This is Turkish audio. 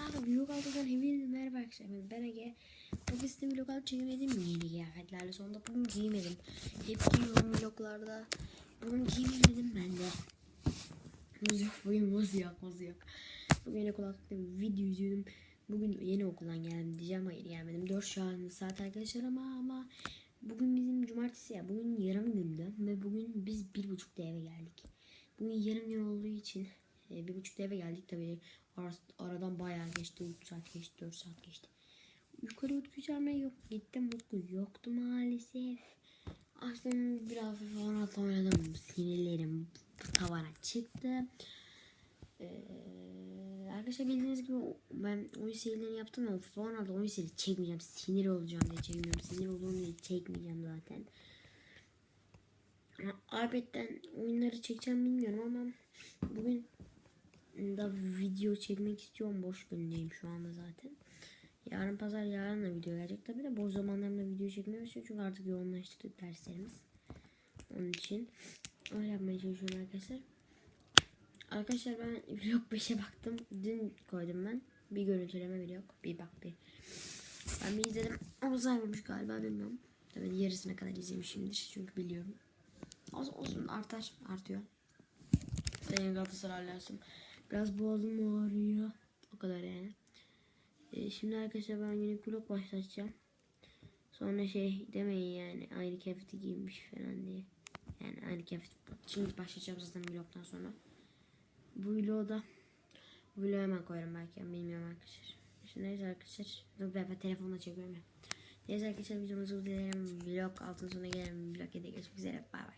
arkadaşlar vlog altıdan hepinize merhaba arkadaşlar ben Ege. Size vlog alıp çekemedim yeni kıyafetlerle? Sonunda bugün giymedim. Hep giyiyorum vloglarda. Bugün giymedim ben de. Muz bugün muz yok muz yok. Bugün yeni kulaklıkta video izliyordum. Bugün yeni okuldan geldim diyeceğim hayır gelmedim. 4 saat, saat arkadaşlar ama ama Bugün bizim cumartesi ya bugün yarım gündü ve bugün biz bir buçukta eve geldik. Bugün yarım gün olduğu için e, bir buçukta eve geldik tabii. Ar- aradan bayağı geçti. 3 saat geçti 4 saat geçti. Yukarı Utku çağırmaya yok. Gittim Utku yoktu maalesef. Açtım biraz falan oynadım. Sinirlerim tavana çıktı. Ee, arkadaşlar bildiğiniz gibi ben oyun serilerini yaptım ama sonra da oyun seri çekmeyeceğim. Sinir olacağım diye çekmiyorum. Sinir olduğum diye çekmeyeceğim zaten. İPad'den oyunları çekeceğim bilmiyorum ama bugün da video çekmek istiyorum. Boş günündeyim şu anda zaten. Yarın pazar yarın da video gelecek. Tabi de boş zamanlarımda video çekmeye başlıyorum. Çünkü artık yoğunlaştırdık derslerimiz. Onun için öyle yapmaya çalışıyorum arkadaşlar. Arkadaşlar ben vlog 5'e baktım. Dün koydum ben. Bir görüntüleme vlog. Bir bak bir. Ben bir izledim. Ama saymamış galiba bilmiyorum. Tabii yarısına kadar izlemişimdir. Çünkü biliyorum. Olsun, olsun artar. Artıyor. Benim Galatasaraylısım. Biraz boğazım ağrıyor. O kadar yani. Ee, şimdi arkadaşlar ben yine vlog başlatacağım. Sonra şey demeyin yani aynı kıyafeti giymiş falan diye. Yani aynı kıyafet. Şimdi başlayacağım zaten vlogdan sonra. Bu vlogu da bu vlogu hemen koyarım belki bilmiyorum arkadaşlar. Şimdi neyse arkadaşlar. Dur ben telefonla çekiyorum ya. Neyse arkadaşlar videomuzu izleyelim. Vlog altın sona gelelim. Vlog 7'ye geçmek üzere. Bay bay.